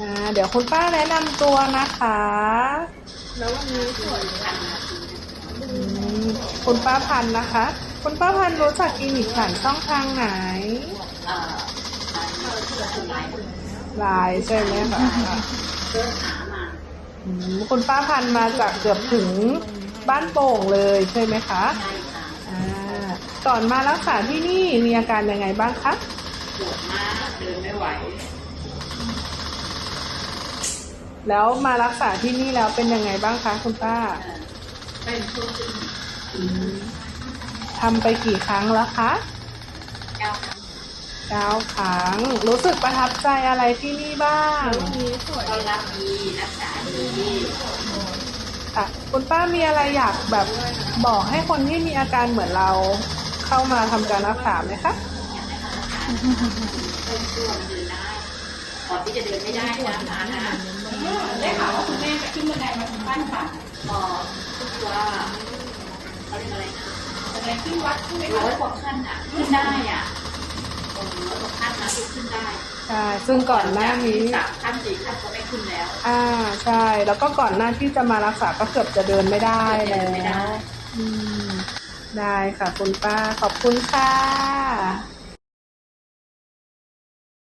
อ่าเดี๋ยวคุณป้าแนะนำตัวนะคะ แล้ววันนี้สวยอืมคุณป้าพันธ์นะคะ คุณป้าพันธ์รู้จักคลินิกผ่านช่องทางไหนไลฟ์ไลน์ใช่ไหมคะคุณป้าพันธ์มาจากเกือบถึงบ้านโป่งเลยใช่ไหมคะใช่ค่ะอ่าก่อนมารักษาที่นี่มีอาการยังไงบ้างคะปวดมากเดินไม่ไหว แล้วมารักษาที่นี่แล้วเป็นยังไงบ้างคะคุณป้าเอ่อเป็นช่วงที่ทำไปกี่ครั้งแล้วคะเก้าครั้งเก้าครั้ง รู้สึกประทับใจอะไรที่นี่บ้างวันนี้สวยต้อนรับดีรักษาดีค่ะคุณป้ามีอะไรอยากแบบบอกให้คนที่มีอาการเหมือนเราเข้ามาทำการรักษาไหมคะอยา กให้เขารักษาเป็นตัวเดินได้ก่อนที่จะเดินไม่ได้นะมานะได้ข่าวว่าคุณแม่ไปขึ้นบันไดมาถึงบ้านค่ะพอรู้สึกว่าเขาเรียกอะไรนะบันไดขึ้นวัดขึ้นไปร้อยกว่าขั้นอะขึ้นได้อะโอ้โหร้อยกว่าขั้นนะขึ้นได้ใช่ซึ่งก่อนหน้านี้สามขั้นสี่ขั้นก็ไม่ขึ้นแล้ว อ่าใช่ แล้วก็ก่อนหน้าที่จะมารักษาก็เกือบจะเดินไม่ได้แล้เดินไม่ได้วอืมได้ค่ะคุณป้าขอบคุณค่ะ